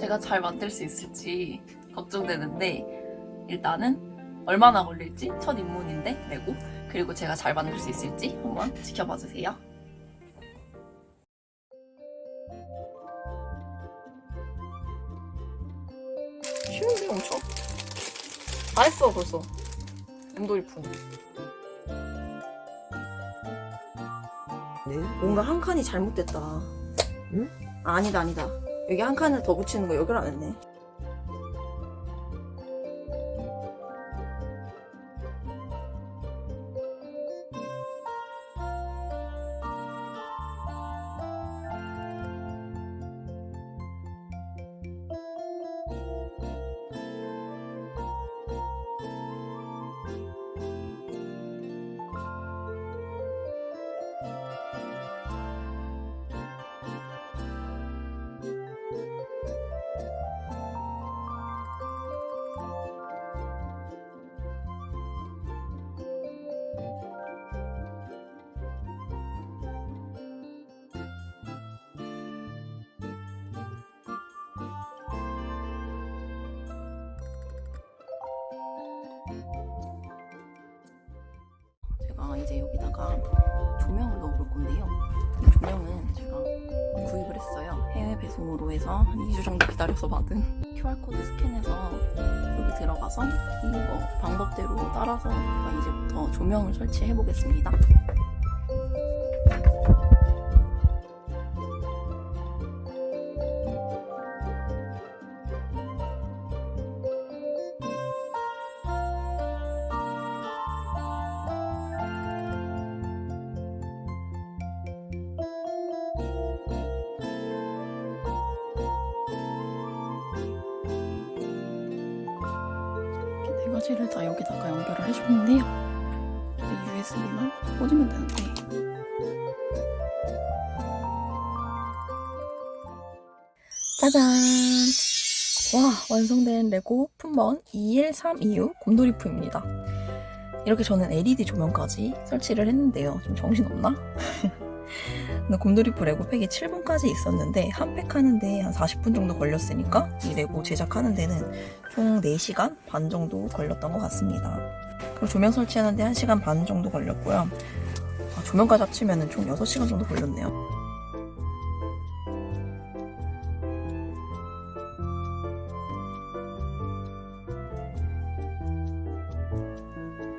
제가 잘 만들 수 있을지 걱정되는데 일단은 얼마나 걸릴지 첫 입문인데 레고 그리고 제가 잘 만들 수 있을지 한번 지켜봐 주세요. 쉬운데 엄청 다 했어 벌써 엠돌이풍 네? 뭔가 한 칸이 잘못됐다. 응? 아, 아니다, 아니다. 여기 한 칸을 더 붙이는 거 여기를 안 했네. 이제 여기다가 조명을 넣어볼 건데요. 이 조명은 제가 구입을 했어요. 해외 배송으로 해서 한 2주 정도 기다려서 받은 QR코드 스캔해서 여기 들어가서 이거 방법대로 따라서 제가 이제부터 조명을 설치해 보겠습니다. 네 가지를 다 여기다가 연결을 해줬는데요. 이제 USB만 꽂으면 되는데 짜잔! 와 완성된 레고 품번 21326 곰돌이프입니다. 이렇게 저는 LED 조명까지 설치를 했는데요. 좀 정신없나? 근데 곰돌이프 레고 팩이 7분까지 있었는데 한 팩 하는데 한 40분 정도 걸렸으니까 이 레고 제작하는 데는 총 4시간 반 정도 걸렸던 것 같습니다. 그리고 조명 설치하는데 1시간 반 정도 걸렸고요. 아, 조명까지 합치면 총 6시간 정도 걸렸네요.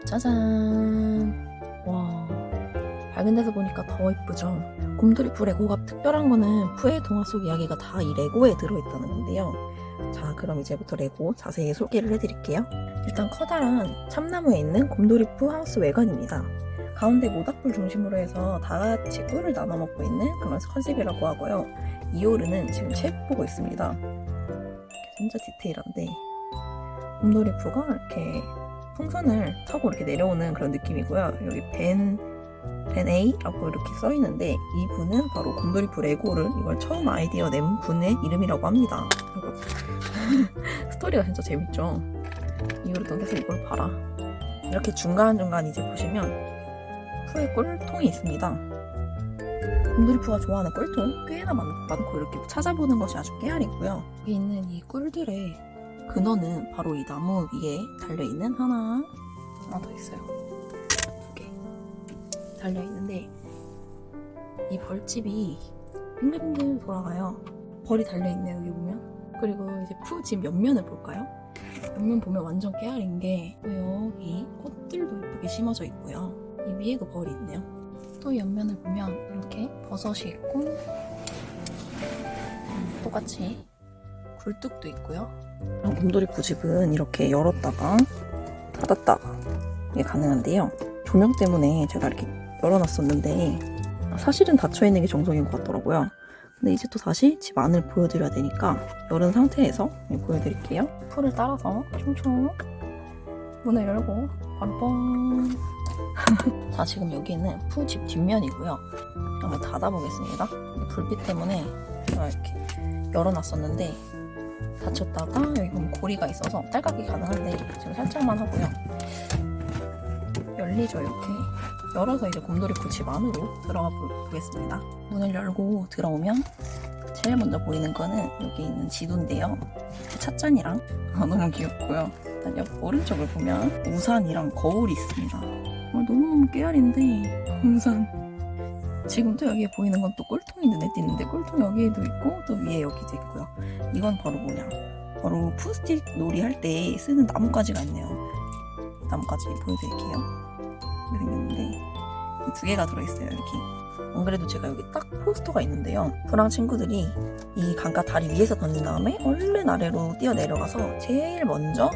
짜잔. 와. 밝은 데서 보니까 더 이쁘죠? 곰돌이프 레고가 특별한 거는 푸의 동화 속 이야기가 다 이 레고에 들어있다는 건데요. 자, 그럼 이제부터 레고 자세히 소개를 해드릴게요. 일단 커다란 참나무에 있는 곰돌이프 하우스 외관입니다. 가운데 모닥불 중심으로 해서 다 같이 꿀을 나눠 먹고 있는 그런 컨셉이라고 하고요. 이오르는 지금 책 보고 있습니다. 진짜 디테일한데 곰돌이프가 이렇게 풍선을 타고 이렇게 내려오는 그런 느낌이고요. 여기 벤, 벤 A라고 이렇게 써 있는데 이 분은 바로 곰돌이프 레고를 이걸 처음 아이디어 낸 분의 이름이라고 합니다. 스토리가 진짜 재밌죠. 이거를 넘겨서 이걸 봐라. 이렇게 중간중간 이제 보시면 푸의 꿀통이 있습니다. 곰돌이푸가 좋아하는 꿀통 꽤나 많, 많고 이렇게 찾아보는 것이 아주 깨알이고요. 여기 있는 이 꿀들의 근원은 바로 이 나무 위에 달려있는 하나, 하나 더 있어요. 달려있는데 이 벌집이 빙글빙글 돌아가요. 벌이 달려있네요, 여기 보면. 그리고 이제 푸집 옆면을 볼까요? 옆면 보면 완전 깨알인 게 여기 꽃들도 예쁘게 심어져 있고요. 이 위에도 벌이 있네요. 또 옆면을 보면 이렇게 버섯이 있고 음, 똑같이 굴뚝도 있고요. 곰돌이 부집은 이렇게 열었다가 닫았다가 이게 가능한데요. 조명 때문에 제가 이렇게 열어놨었는데 사실은 닫혀 있는 게 정석인 것 같더라고요. 근데 이제 또 다시 집 안을 보여드려야 되니까 열은 상태에서 보여드릴게요. 풀을 따라서 총총 문을 열고 바로 뻥. 자 지금 여기는 푸집 뒷면이고요. 한번 닫아보겠습니다. 불빛 때문에 이렇게 열어놨었는데 닫혔다가 여기 보면 고리가 있어서 딸깍이 가능한데 지금 살짝만 하고요. 열리죠 이렇게. 열어서 이제 곰돌이 푸집 안으로 들어가 보- 보겠습니다. 문을 열고 들어오면 제일 먼저 보이는 거는 여기 있는 지도인데요. 찻잔이랑 아, 너무 귀엽고요. 일단 옆 오른쪽을 보면 우산이랑 거울이 있습니다. 어, 너무너무 깨알인데 우산. 지금 또 여기에 보이는 건또 꼴통이 눈에 띄는데 꼴통 여기에도 있고 또 위에 여기도 있고요. 이건 바로 뭐냐? 바로 푸스틱 놀이 할 때 쓰는 나뭇가지가 있네요. 나뭇가지 보여드릴게요. 이렇게 생겼는데 이두 개가 들어있어요 여기. 안 그래도 제가 여기 딱 포스터가 있는데요. 프랑 친구들이 이 강가 다리 위에서 던진 다음에 얼른 아래로 뛰어 내려가서 제일 먼저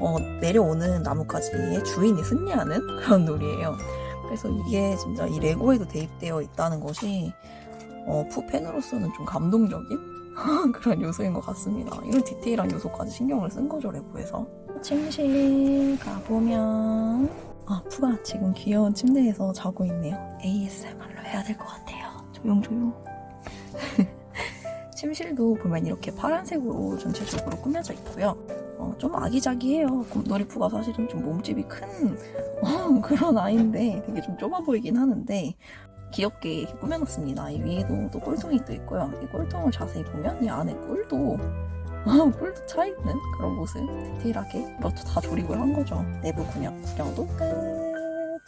어, 내려오는 나뭇가지의 주인이 승리하는 그런 놀이에요. 그래서 이게 진짜 이 레고에도 대입되어 있다는 것이 어, 푸팬으로서는 좀 감동적인 그런 요소인 것 같습니다. 이런 디테일한 요소까지 신경을 쓴 거죠, 레고에서. 침실 가보면 아, 푸가 지금 귀여운 침대에서 자고 있네요. ASMR로 해야 될 것 같아요. 조용조용. 침실도 보면 이렇게 파란색으로 전체적으로 꾸며져 있고요. 어, 좀 아기자기해요. 곰돌이푸가 사실은 좀 몸집이 큰 어, 그런 아이인데 되게 좀 좁아 보이긴 하는데 귀엽게 꾸며놨습니다. 이 위에도 또 꼴통이 또 있고요. 이 꼴통을 자세히 보면 이 안에 꿀도 아, 꿀도 차있는 그런 모습 디테일하게 이것도 다 조립을 한 거죠. 내부 구경, 구경도 끝.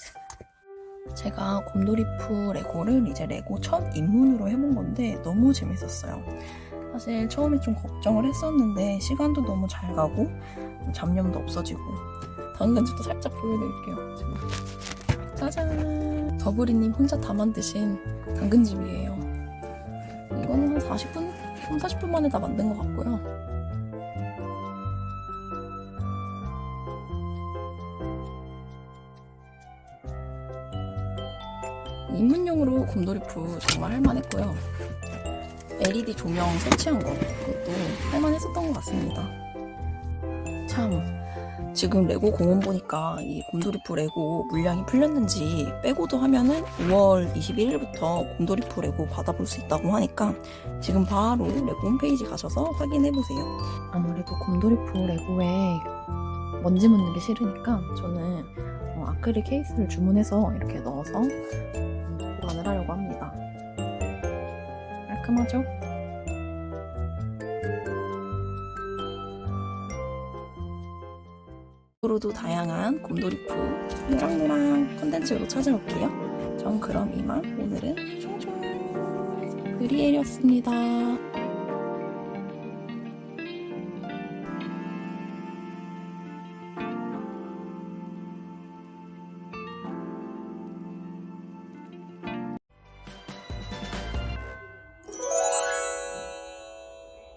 제가 곰돌이푸 레고를 이제 레고 첫 입문으로 해본 건데 너무 재밌었어요. 사실 처음에 좀 걱정을 했었는데 시간도 너무 잘 가고 잡념도 없어지고 당근집도 살짝 보여드릴게요. 짜잔! 더블이님 혼자 다 만드신 당근집이에요. 이거는 한 40분, 3, 40분 만에 다 만든 것 같고요. 입문용으로 곰돌이푸 정말 할만했고요. LED 조명 설치한 거 그것도 할만했었던 것 같습니다. 참 지금 레고 공원 보니까 이 곰돌이푸 레고 물량이 풀렸는지 빼고도 하면은 5월 21일부터 곰돌이푸 레고 받아볼 수 있다고 하니까 지금 바로 레고 홈페이지 가셔서 확인해 보세요. 아무래도 곰돌이푸 레고에 먼지 묻는 게 싫으니까 저는 어, 아크릴 케이스를 주문해서 이렇게 넣어서 음, 보관을 하려고 합니다. 깔끔하죠? 앞으로도 다양한 곰돌이푸 노랑노랑 콘텐츠로 찾아올게요. 전 그럼 이만 오늘은 총총 브리엘이었습니다.